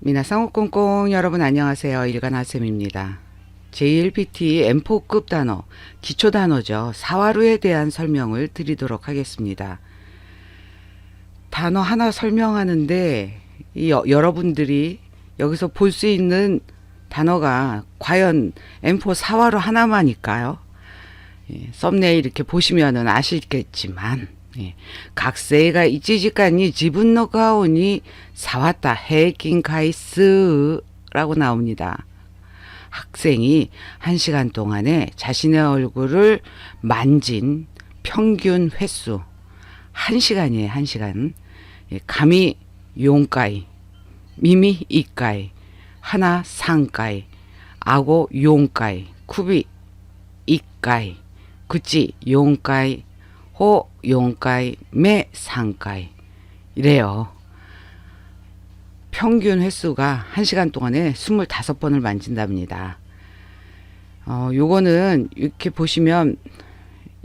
미나상 꽁꽁 여러분 안녕하세요. 일간하쌤입니다. 제1PT M4급 단어, 기초 단어죠. 사화루에 대한 설명을 드리도록 하겠습니다. 단어 하나 설명하는데 이 여, 여러분들이 여기서 볼 수 있는 단어가 과연 M4 사화루 하나만일까요? 예, 썸네일 이렇게 보시면은 아시겠지만 예, 각세가 이찌지간이 지분 노가오니 사왔다 해긴 가이스라고 나옵니다. 학생이 한 시간 동안에 자신의 얼굴을 만진 평균 횟수 한 시간이에요 한 시간 예, 감히 용가이 미미 이가이 하나 상가이 아고 용가이 쿠비 이가이 그치 용가이 호 용가이 매 상가이 이래요. 평균 횟수가 1시간 동안에 25번을 만진답니다. 어, 요거는 이렇게 보시면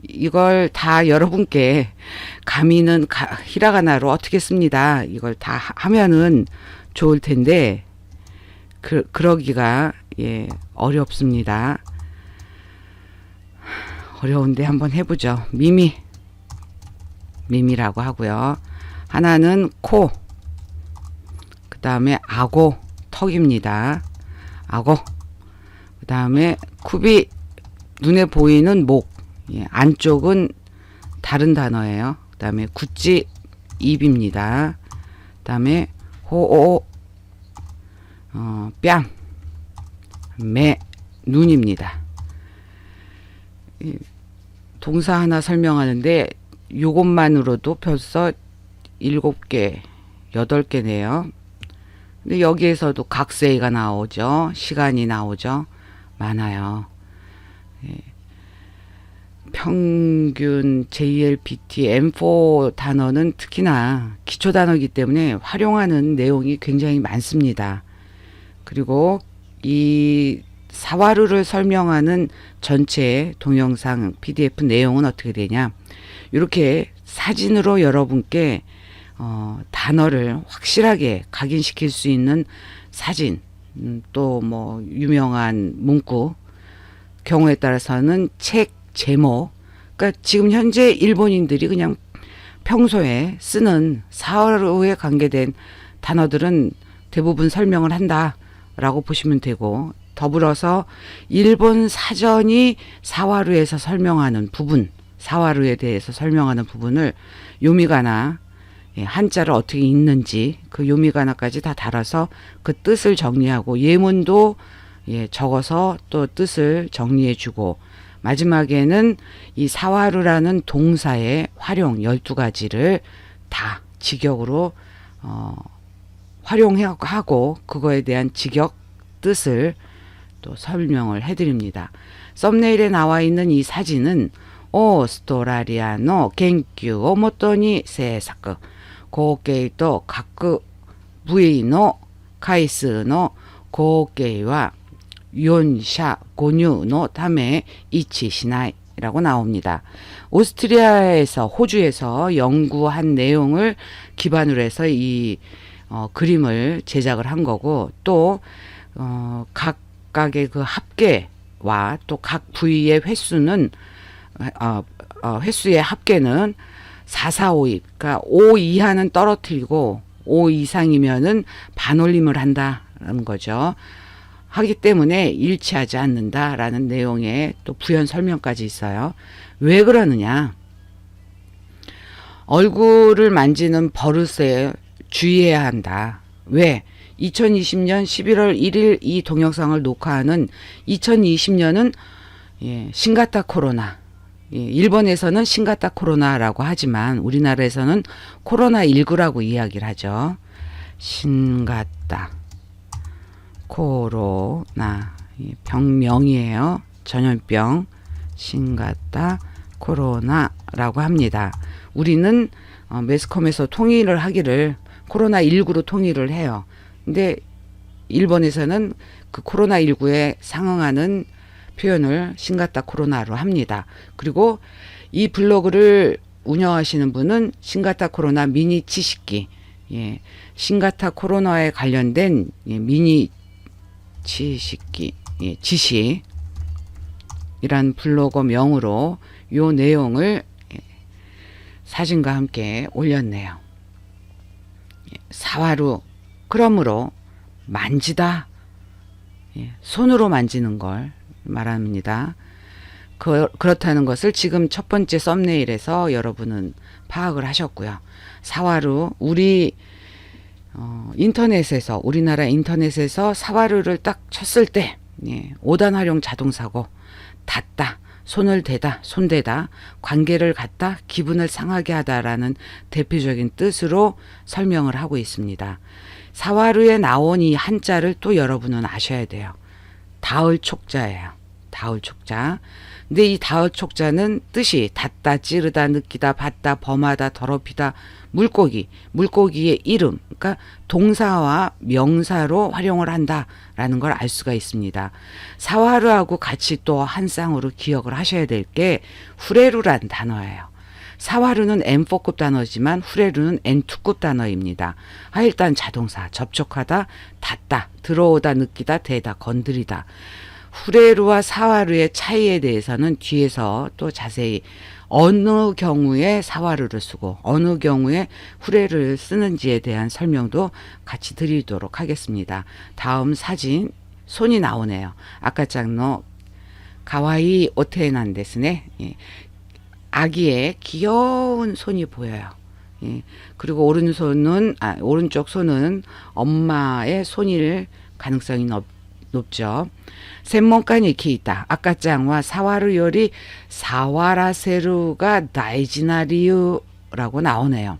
이걸 다 여러분께 가미는 가, 히라가나로 어떻게 씁니다. 이걸 다 하- 하면은 좋을 텐데 그, 그러기가 예, 어렵습니다. 어려운데 한번 해보죠. 미미. 미미라고 하고요. 하나는 코. 그 다음에 악어, 턱입니다. 악어. 그 다음에 굽이 눈에 보이는 목. 예, 안쪽은 다른 단어예요. 그 다음에 구찌, 입입니다. 그 다음에 호오, 어, 뺨, 매, 눈입니다. 이 동사 하나 설명하는데 요것만으로도 벌써 일곱 개, 여덟 개네요. 근데 여기에서도 각세이가 나오죠. 시간이 나오죠. 많아요. 예. 평균 JLPT M4 단어는 특히나 기초 단어이기 때문에 활용하는 내용이 굉장히 많습니다. 그리고 이 사화루를 설명하는 전체 동영상 PDF 내용은 어떻게 되냐? 이렇게 사진으로 여러분께 어, 단어를 확실하게 각인시킬 수 있는 사진, 음, 또뭐 유명한 문구, 경우에 따라서는 책 제목, 그러니까 지금 현재 일본인들이 그냥 평소에 쓰는 사화루에 관계된 단어들은 대부분 설명을 한다라고 보시면 되고 더불어서 일본 사전이 사화루에서 설명하는 부분, 사화루에 대해서 설명하는 부분을 요미가나 예, 한자를 어떻게 읽는지 그 요미가나까지 다 달아서 그 뜻을 정리하고 예문도 예, 적어서 또 뜻을 정리해주고 마지막에는 이 사화루라는 동사의 활용 12가지를 다 직역으로 어, 활용하고 그거에 대한 직역 뜻을 또 설명을 해드립니다. 썸네일에 나와 있는 이 사진은 오스트라리아노研究をもとに制作合計と各部位の回数の合計は4社5入のため一致しない라고 나옵니다. 오스트리아에서 호주에서 연구한 내용을 기반으로 해서 이 어, 그림을 제작을 한 거고 또 어, 각각의 그 합계와 또 각 부위의 횟수는 어, 어, 횟수의 합계는 4, 4, 5, 2. 그러니까 5 이하는 떨어뜨리고 5 이상이면은 반올림을 한다라는 거죠. 하기 때문에 일치하지 않는다라는 내용의 또 부연 설명까지 있어요. 왜 그러느냐? 얼굴을 만지는 버릇에 주의해야 한다. 왜? 2020년 11월 1일 이 동영상을 녹화하는 2020년은 예, 신가타 코로나. 예, 일본에서는 신가타 코로나라고 하지만 우리나라에서는 코로나 19라고 이야기를 하죠. 신가타 코로나 예, 병명이에요. 전염병 신가타 코로나라고 합니다. 우리는 어, 매스컴에서 통일을 하기를 코로나 19로 통일을 해요. 근데 일본에서는 그 코로나 19에 상응하는 표현을 신가타 코로나로 합니다. 그리고 이 블로그를 운영하시는 분은 신가타 코로나 미니 치식기 예, 신가타 코로나에 관련된 예, 미니 지식기 예, 지시 이란 블로거 명으로 요 내용을 예, 사진과 함께 올렸네요. 예, 사화루 그러므로 만지다 예, 손으로 만지는 걸 말합니다. 그, 그렇다는 것을 지금 첫 번째 썸네일에서 여러분은 파악을 하셨고요. 사화루 우리 어, 인터넷에서 우리나라 인터넷에서 사화루를 딱 쳤을 때 예, 5단 활용 자동사고 닿다 손을 대다 손대다 관계를 갖다 기분을 상하게 하다라는 대표적인 뜻으로 설명을 하고 있습니다. 사화루에 나온 이 한자를 또 여러분은 아셔야 돼요. 다을 촉자예요. 다을 촉자. 근데 이 다을 촉자는 뜻이 닿다, 찌르다, 느끼다, 받다, 범하다, 더럽히다, 물고기, 물고기의 이름, 그러니까 동사와 명사로 활용을 한다라는 걸 알 수가 있습니다. 사화루하고 같이 또 한 쌍으로 기억을 하셔야 될 게 후레루란 단어예요. 사화루는 N4급 단어지만 후레루는 N2급 단어입니다. 아, 일단 자동사, 접촉하다, 닿다, 들어오다, 느끼다, 대다, 건드리다. 후레루와 사화루의 차이에 대해서는 뒤에서 또 자세히 어느 경우에 사화루를 쓰고 어느 경우에 후레를 쓰는지에 대한 설명도 같이 드리도록 하겠습니다. 다음 사진 손이 나오네요. 아까 짱노 가와이 오테난 데스네. 아기의 귀여운 손이 보여요. 예. 그리고 오른손은 아, 오른쪽 손은 엄마의 손일 가능성이 높, 높죠. 샘몬간 이키이다. 아까짱와 사와르 요리 사와라세루가 나이지나리유라고 나오네요.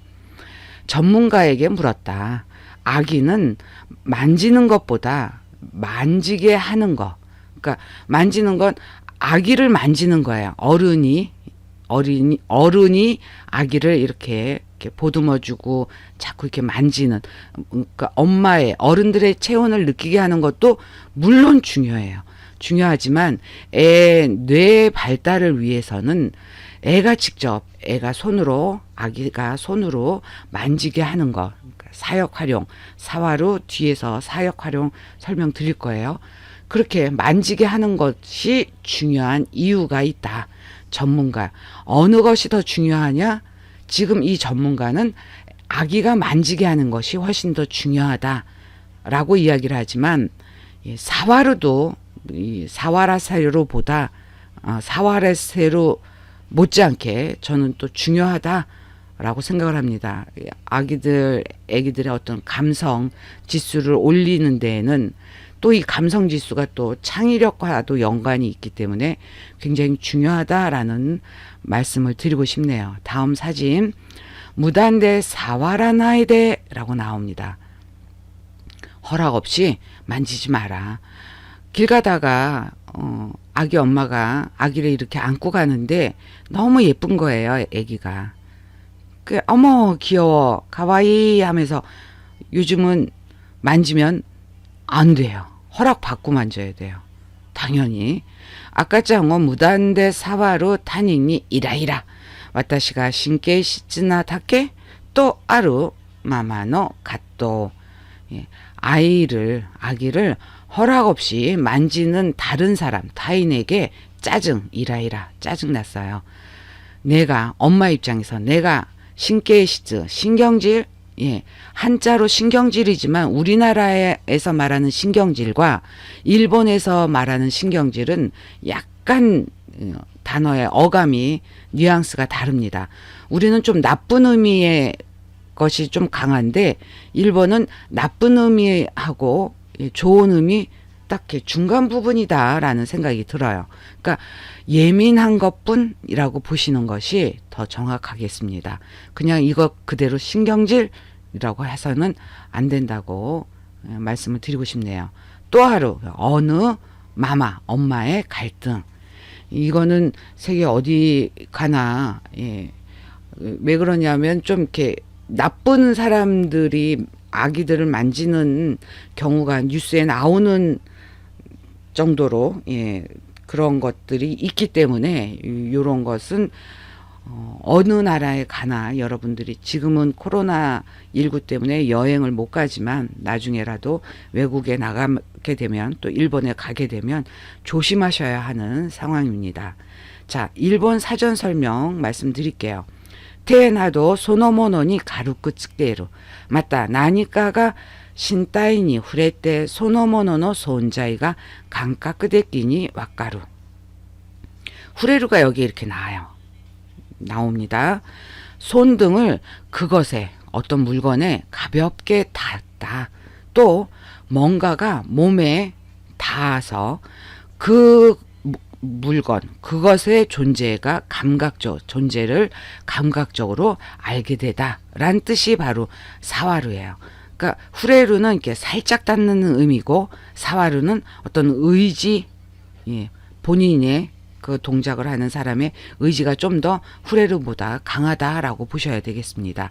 전문가에게 물었다. 아기는 만지는 것보다 만지게 하는 거. 그러니까 만지는 건 아기를 만지는 거예요. 어른이 어린이 어른이 아기를 이렇게 이렇게 보듬어주고 자꾸 이렇게 만지는 그러니까 엄마의 어른들의 체온을 느끼게 하는 것도 물론 중요해요. 중요하지만 애 뇌 발달을 위해서는 애가 직접 애가 손으로 아기가 손으로 만지게 하는 거 그러니까 사역 활용 사화로 뒤에서 사역 활용 설명 드릴 거예요. 그렇게 만지게 하는 것이 중요한 이유가 있다. 전문가 어느 것이 더 중요하냐? 지금 이 전문가는 아기가 만지게 하는 것이 훨씬 더 중요하다 라고 이야기를 하지만 예, 사화로도 이 사화라세로보다 어, 사화라세로 못지않게 저는 또 중요하다라고 생각을 합니다. 아기들, 아기들의 어떤 감성 지수를 올리는 데에는 또 이 감성 지수가 또 창의력과도 연관이 있기 때문에 굉장히 중요하다라는 말씀을 드리고 싶네요. 다음 사진 무단대 사와라나이데라고 나옵니다. 허락 없이 만지지 마라. 길 가다가 어, 아기 엄마가 아기를 이렇게 안고 가는데 너무 예쁜 거예요, 아기가. 그 어머 귀여워, 가와이 하면서 요즘은 만지면 안 돼요. 허락 받고 만져야 돼요. 당연히. 아까짱은 무단대 사와로 타닝니 이라이라. 와타시가 신께 시즈나 타케 또 아루 마마노 갓도. 예, 아이를 아기를 허락 없이 만지는 다른 사람 타인에게 짜증 이라이라 짜증 났어요. 내가 엄마 입장에서 내가 신께 시즈 신경질 예, 한자로 신경질이지만 우리나라에서 말하는 신경질과 일본에서 말하는 신경질은 약간 어, 단어의 어감이 뉘앙스가 다릅니다. 우리는 좀 나쁜 의미의 것이 좀 강한데 일본은 나쁜 의미하고 예, 좋은 의미 딱 이렇게 중간 부분이다라는 생각이 들어요. 그러니까 예민한 것뿐이라고 보시는 것이 더 정확하겠습니다. 그냥 이거 그대로 신경질 이라고 해서는 안 된다고 예, 말씀을 드리고 싶네요. 또 하루 어느 마마 엄마의 갈등 이거는 세계 어디 가나 예. 왜 그러냐면 좀 이렇게 나쁜 사람들이 아기들을 만지는 경우가 뉴스에 나오는 정도로 예, 그런 것들이 있기 때문에 요런 것은 어, 어느 나라에 가나 여러분들이 지금은 코로나 19 때문에 여행을 못 가지만 나중에라도 외국에 나가게 되면 또 일본에 가게 되면 조심하셔야 하는 상황입니다. 자, 일본 사전 설명 말씀드릴게요. 테나도 소노모노니 가루크 츠대로 맞다 나니까가 신타이니 후레테 소노모노노 손자이가 감각되끼니 와까루 후레루가 여기 이렇게 나와요. 나옵니다. 손 등을 그것에 어떤 물건에 가볍게 닿았다. 또 뭔가가 몸에 닿아서 그 무- 물건 그것의 존재가 감각적 존재를 감각적으로 알게 되다라는 뜻이 바로 사와루예요. 그러니까 후레루는 이렇게 살짝 닿는 의미고 사와루는 어떤 의지 예, 본인의 그 동작을 하는 사람의 의지가 좀 더 후레루보다 강하다라고 보셔야 되겠습니다.